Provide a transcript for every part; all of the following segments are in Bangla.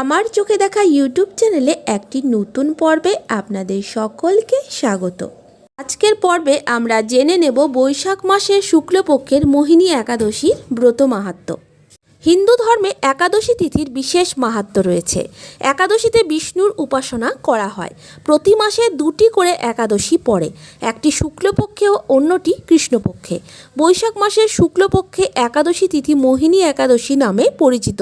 আমার চোখে দেখা ইউটিউব চ্যানেলে একটি নতুন পর্বে আপনাদের সকলকে স্বাগত। আজকের পর্বে আমরা জেনে নেব বৈশাখ মাসের শুক্লপক্ষের মোহিনী একাদশীর ব্রত মাহাত্ম্য হিন্দু ধর্মে একাদশী তিথির বিশেষ মাহাত্ম্য রয়েছে। একাদশীতে বিষ্ণুর উপাসনা করা হয়। প্রতি মাসে দুটি করে একাদশী পড়ে। একটি শুক্লপক্ষে ও অন্যটি কৃষ্ণপক্ষে। বৈশাখ মাসের শুক্লপক্ষে একাদশী তিথি মোহিনী একাদশী নামে পরিচিত।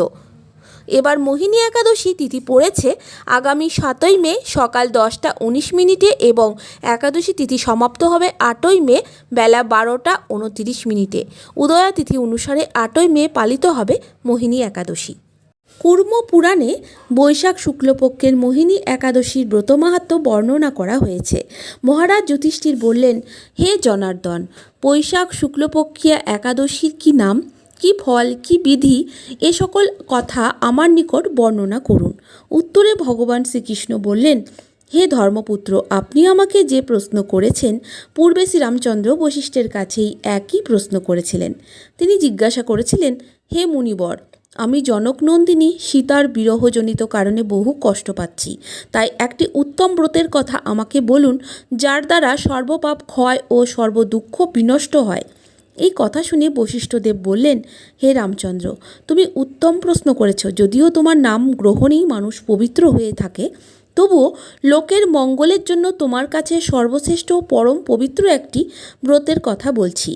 এবার মোহিনী একাদশী তিথি পড়েছে আগামী সাতই মে সকাল দশটা উনিশ মিনিটে এবং একাদশী তিথি সমাপ্ত হবে আটই মে বেলা বারোটা উনতিরিশ মিনিটে। উদয়া তিথি অনুসারে আটই মে পালিত হবে মোহিনী একাদশী। কুর্ম পুরাণে বৈশাখ শুক্লপক্ষের মোহিনী একাদশীর ব্রত মাহাত্ম্য বর্ণনা করা হয়েছে। মহারাজ যুধিষ্ঠির বললেন, হে জনার্দন, বৈশাখ শুক্লপক্ষিয়া একাদশীর কি নাম? কি ফল, কি বিধি, এ সকল কথা আমার নিকট বর্ণনা করুন। উত্তরে ভগবান শ্রীকৃষ্ণ বললেন, হে ধর্মপুত্র, আপনি আমাকে যে প্রশ্ন করেছেন, পূর্বে শ্রীরামচন্দ্র বশিষ্ঠের কাছেই একই প্রশ্ন করেছিলেন। তিনি জিজ্ঞাসা করেছিলেন, হে মুনিবর, আমি জনকনন্দিনী সীতার বিরহজনিত কারণে বহু কষ্ট পাচ্ছি, তাই একটি উত্তম ব্রতের কথা আমাকে বলুন, যার দ্বারা সর্বপাপ ক্ষয় ও সর্বদুঃখ বিনষ্ট হয়? এই কথা শুনে বশিষ্ঠদেব বললেন, হে রামচন্দ্র, তুমি উত্তম প্রশ্ন করেছ। যদিও তোমার নাম গ্রহণেই মানুষ পবিত্র হয়ে থাকে, তবুও লোকের মঙ্গলের জন্য তোমার কাছে সর্বশ্রেষ্ঠ পরম পবিত্র একটি ব্রতের কথা বলছি।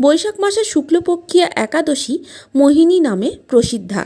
বৈশাখ মাসের শুক্লপক্ষিয়া একাদশী মোহিনী নামে প্রসিদ্ধা।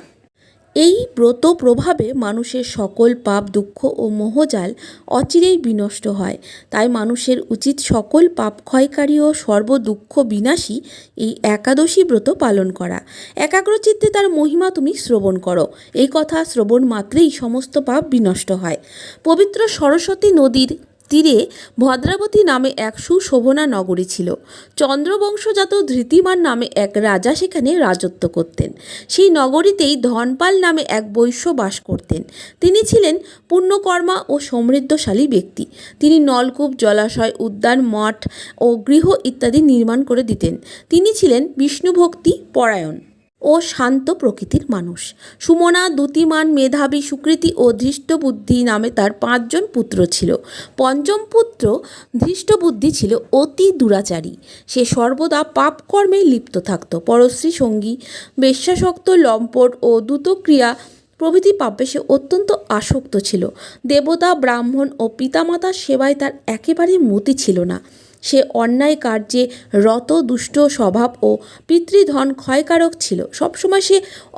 এই ব্রত প্রভাবে মানুষের সকল পাপ, দুঃখ ও মোহজাল অচিরেই বিনষ্ট হয়। তাই মানুষের উচিত সকল পাপ ক্ষয়কারী ও সর্বদুঃখ বিনাশী এই একাদশী ব্রত পালন করা। একাগ্রচিত্তে তার মহিমা তুমি শ্রবণ করো। এই কথা শ্রবণ মাত্রেই সমস্ত পাপ বিনষ্ট হয়। পবিত্র সরস্বতী নদীর তীরে ভদ্রাবতী নামে এক সুশোভনা নগরী ছিল। চন্দ্রবংশজাত ধৃতিমান নামে এক রাজা সেখানে রাজত্ব করতেন। সেই নগরীতেই ধনপাল নামে এক বৈশ্য বাস করতেন। তিনি ছিলেন পুণ্যকর্মা ও সমৃদ্ধশালী ব্যক্তি। তিনি নলকূপ, জলাশয়, উদ্যান, মঠ ও গৃহ ইত্যাদি নির্মাণ করে দিতেন। তিনি ছিলেন বিষ্ণুভক্তি পরায়ণ। ও শান্ত প্রকৃতির মানুষ। সুমনা দ্যুতিমান মেধাবী, সুকৃতি ও ধৃষ্টবুদ্ধি নামে তার পাঁচজন পুত্র ছিল। পঞ্চম পুত্র ধৃষ্টবুদ্ধি ছিল অতি দুরাচারী। সে সর্বদা পাপকর্মে লিপ্ত থাকত। পরশ্রী সঙ্গী, বেশ্যাসক্ত লম্পট ও দ্রুতক্রিয়া প্রভৃতি পাপে সে অত্যন্ত আসক্ত ছিল। দেবতা, ব্রাহ্মণ ও পিতামাতার সেবায় তার একেবারে মতি ছিল না। সে অন্যায় কার্যে রত, দুষ্ট স্বভাব ও পিতৃধন ক্ষয়কারক ছিল। সবসময় সে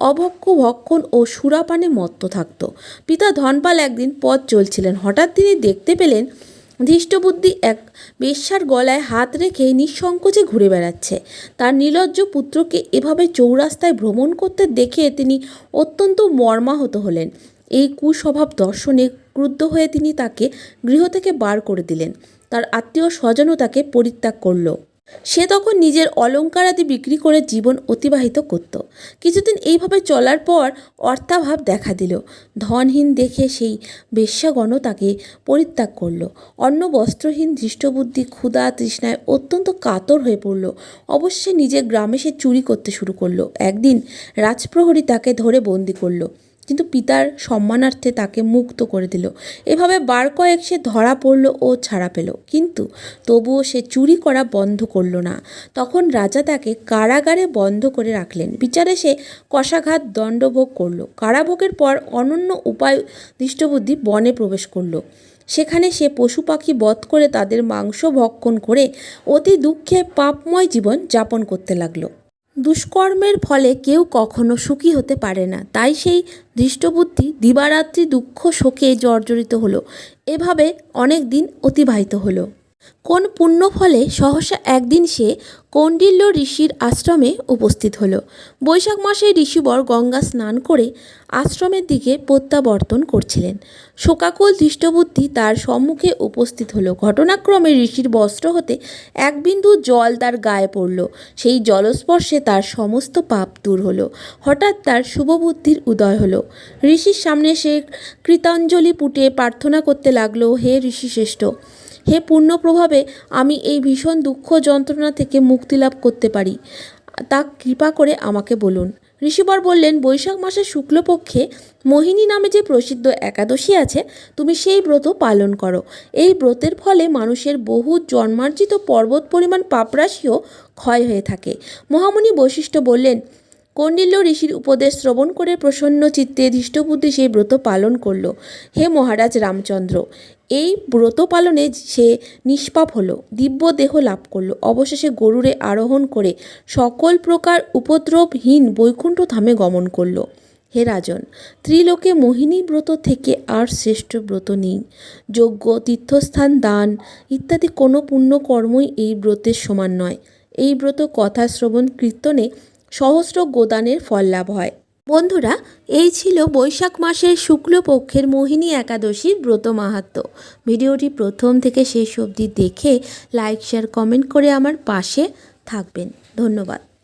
অভক্ষ ভক্ষণ ও সুরাপানে মত্ত থাকত। পিতা ধনপাল একদিন পথ চলছিলেন। হঠাৎ তিনি দেখতে পেলেন, ধৃষ্টবুদ্ধি এক বেশ্যার গলায় হাত রেখে নিঃসংকোচে ঘুরে বেড়াচ্ছে। তার নির্লজ্জ পুত্রকে এভাবে চৌরাস্তায় ভ্রমণ করতে দেখে তিনি অত্যন্ত মর্মাহত হলেন। এই কুস্বভাব দর্শনে ক্রুদ্ধ হয়ে তিনি তাকে গৃহ থেকে বার করে দিলেন। তার আত্মীয় স্বজনও তাকে পরিত্যাগ করল। সে তখন নিজের অলঙ্কারাদি বিক্রি করে জীবন অতিবাহিত করত। কিছুদিন এইভাবে চলার পর অর্থাভাব দেখা দিল। ধনহীন দেখে সেই বেশ্যাগণও তাকে পরিত্যাগ করল। অন্য বস্ত্রহীন ধৃষ্টবুদ্ধি ক্ষুধা, তৃষ্ণায় অত্যন্ত কাতর হয়ে পড়ল। অবশ্যই নিজের গ্রামে সে চুরি করতে শুরু করল। একদিন রাজপ্রহরী তাকে ধরে বন্দি করল। কিন্তু পিতার সম্মানার্থে তাকে মুক্ত করে দিল। এভাবে বার কয়েক সে ধরা পড়ল ও ছাড়া পেল। কিন্তু তবুও সে চুরি করা বন্ধ করল না। তখন রাজা তাকে কারাগারে বন্ধ করে রাখলেন। বিচারে সে কষাঘাত দণ্ডভোগ করল। কারাভোগের পর অনন্য উপায় দৃষ্টবুদ্ধি বনে প্রবেশ করল। সেখানে সে পশু পাখি বধ করে তাদের মাংস ভক্ষণ করে অতি দুঃখে পাপময় জীবন যাপন করতে লাগল। দুষ্কর্মের ফলে কেউ কখনো সুখী হতে পারে না। তাই সেই দৃষ্টবুদ্ধি দিবারাত্রি দুঃখ শোকে জর্জরিত হলো। এভাবে অনেক দিন অতিবাহিত হলো। কোন পুণ্য ফলে সহসা একদিন সে কৌণ্ডিল্য ঋষির আশ্রমে উপস্থিত হল। বৈশাখ মাসে ঋষিবর গঙ্গা স্নান করে আশ্রমের দিকে প্রত্যাবর্তন করছিলেন। শোকাকুল ধৃষ্টবুদ্ধি তার সম্মুখে উপস্থিত হলো। ঘটনাক্রমে ঋষির বস্ত্র হতে এক বিন্দু জল তার গায়ে পড়ল। সেই জলস্পর্শে তার সমস্ত পাপ দূর হলো। হঠাৎ তার শুভবুদ্ধির উদয় হলো। ঋষির সামনে সে কৃতাঞ্জলি পুটে প্রার্থনা করতে লাগল, হে ঋষিশ্রেষ্ঠ হে পূর্ণ প্রভাবে আমি এই ভীষণ দুঃখ যন্ত্রণা থেকে মুক্তি লাভ করতে পারি। তা কৃপা করে আমাকে বলুন। ঋষিবর বললেন, বৈশাখ মাসের শুক্লপক্ষে মোহিনী নামে যে প্রসিদ্ধ একাদশী আছে, তুমি সেই ব্রত পালন করো। এই ব্রতের ফলে মানুষের বহু জন্মার্জিত পর্বত পরিমাণ পাপরাশিও ক্ষয় হয়ে থাকে। মহামুনি বৈশিষ্ট্য বললেন কৌণ্ডিল্য ঋষির উপদেশ শ্রবণ করে প্রসন্ন চিত্তে ধৃষ্টবুদ্ধি সেই ব্রত পালন করল। হে মহারাজ রামচন্দ্র, এই ব্রত পালনে সে নিষ্পাপ হলো, দিব্য দেহ লাভ করল। অবশেষে গরুরে আরোহণ করে সকল প্রকার উপদ্রবহীন বৈকুণ্ঠ ধামে গমন করল। হে রাজন, ত্রিলোকে মোহিনী ব্রত থেকে আর শ্রেষ্ঠ ব্রত নেই। যজ্ঞ, তীর্থস্থান, দান ইত্যাদি কোনো পুণ্যকর্মই এই ব্রতের সমান নয়। এই ব্রত কথা শ্রবণ কীর্তনে সহস্র গোদানের ফল লাভ হয়। বন্ধুরা, এই ছিল বৈশাখ মাসের শুক্লপক্ষের মোহিনী একাদশীর ব্রত মাহাত্ম। ভিডিওটি প্রথম থেকে শেষ অবধি দেখে লাইক শেয়ার কমেন্ট করে আমার পাশে থাকবেন। ধন্যবাদ।